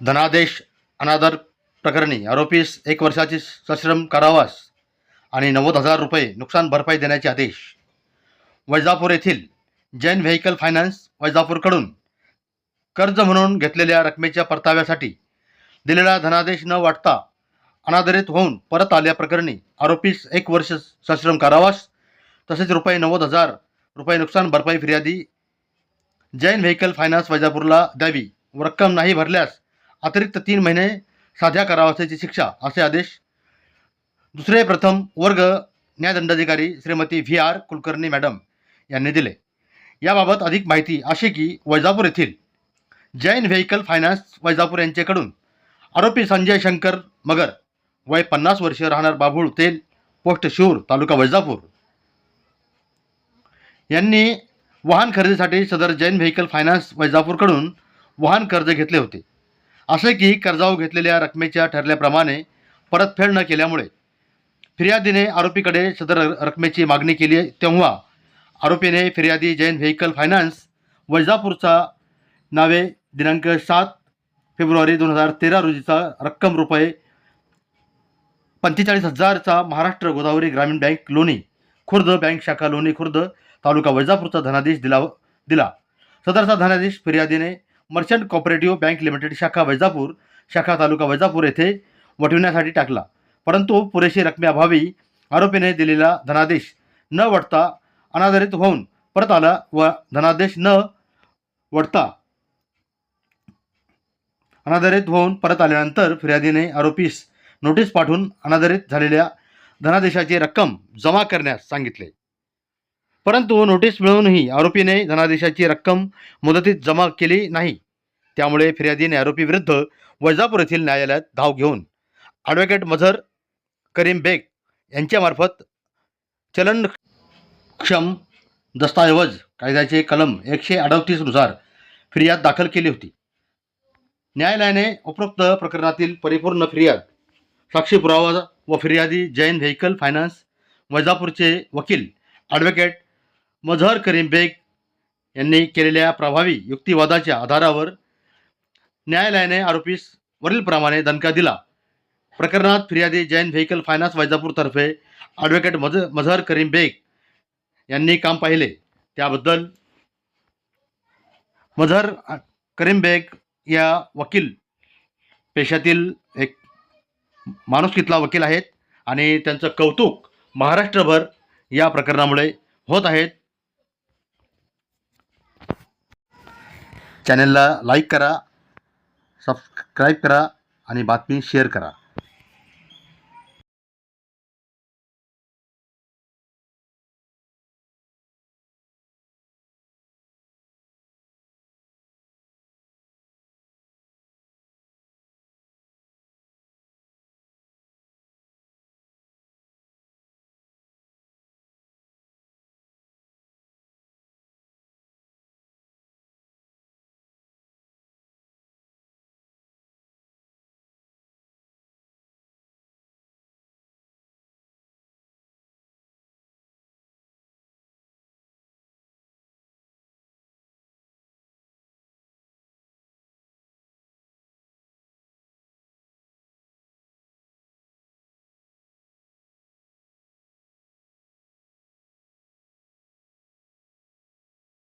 धनादेश अनादर प्रकरणी आरोपीस एक वर्षाची सश्रम कारावास आणि नव्वद हजार रुपये नुकसान भरपाई देण्याचे आदेश. वैजापूर येथील जैन व्हेकल फायनान्स वैजापूरकडून कर्ज म्हणून घेतलेल्या रकमेच्या परताव्यासाठी दिलेला धनादेश न वाटता अनादरित होऊन परत आल्याप्रकरणी आरोपीस एक वर्ष सश्रम कारावास तसेच रुपये नव्वद हजार रुपये नुकसान भरपाई फिर्यादी जैन व्हेकल फायनान्स वैजापूरला द्यावी. व रक्कम नाही भरल्यास अतिरिक्त तीन महिने साध्या कारावासाची शिक्षा असे आदेश. दुसरे प्रथम वर्ग न्यायदंडाधिकारी Shrimati V R Kulkarni madam यांनी दिले. याबाबत अधिक माहिती अशी की वैजापूर येथील जैन व्हेकल फायनान्स वैजापूर यांच्याकडून आरोपी संजय शंकर मगर वय पन्नास वर्ष राहणार बाभूळ तेल पोस्ट शूर तालुका वैजापूर. यांनी वाहन खरेदीसाठी सदर जैन व्हेकल फायनान्स वैजापूरकडून वाहन कर्ज घेतले होते. असे की कर्जाऊ घेतलेल्या रकमेच्या ठरल्याप्रमाणे परतफेड न केल्यामुळे फिर्यादीने आरोपीकडे सदर रकमेची मागणी केली तेव्हा आरोपीने फिर्यादी जैन व्हेकल फायनान्स वैजापूरचा नावे दिनांक सात फेब्रुवारी दोन हजार तेरा रोजीचा रक्कम रुपये पंचेचाळीस हजारचा महाराष्ट्र गोदावरी ग्रामीण बँक लोणी खुर्द बँक शाखा लोणी खुर्द तालुका वैजापूरचा धनादेश दिला दिला. सदरचा धनादेश फिर्यादीने मर्चंट कॉपरेटिव्ह बँक लिमिटेड शाखा वैजापूर शाखा तालुका वैजापूर येथे वटविण्यासाठी टाकला. परंतु पुरेशी रकमेअभावी आरोपीने दिलेला धनादेश न वटता अनादरित होऊन परत आला व धनादेश न वटता अनादरित होऊन परत आल्यानंतर फिर्यादीने आरोपीस नोटीस पाठवून अनादरित झालेल्या धनादेशाची रक्कम जमा करण्यास सांगितले. परंतु नोटीस मिळूनही आरोपीने धनादेशाची रक्कम मुदतीत जमा केली नाही. त्यामुळे फिर्यादीने आरोपीविरुद्ध वैजापूर येथील न्यायालयात धाव घेऊन ॲडव्होकेट मझर करीम बेग यांच्यामार्फत चलनक्षम दस्तऐवज कायद्याचे कलम एकशे अडतीसनुसार फिर्याद दाखल केली होती. न्यायालयाने उपरोक्त प्रकरणातील परिपूर्ण फिर्याद साक्षी पुरावा व फिर्यादी जैन व्हेकल फायनान्स वैजापूरचे वकील ॲडव्होकेट मझहर करीम बेग यांनी केलेल्या प्रभावी युक्तिवादाच्या आधारावर न्यायालयाने आरोपीस वरीलप्रमाणे दणका दिला. प्रकरणात फिर्यादी जैन व्हेकल फायनान्स वैजापूरतर्फे ॲडव्होकेट मझ मझहर करीम बेग यांनी काम पाहिले. त्याबद्दल मझहर करीम बेग या वकील पेशातील एक माणुसकीतला वकील आहेत आणि त्यांचं कौतुक महाराष्ट्रभर या प्रकरणामुळे होत आहेत चॅनलला लाईक करा सबस्क्राईब करा आणि बातमी शेअर करा.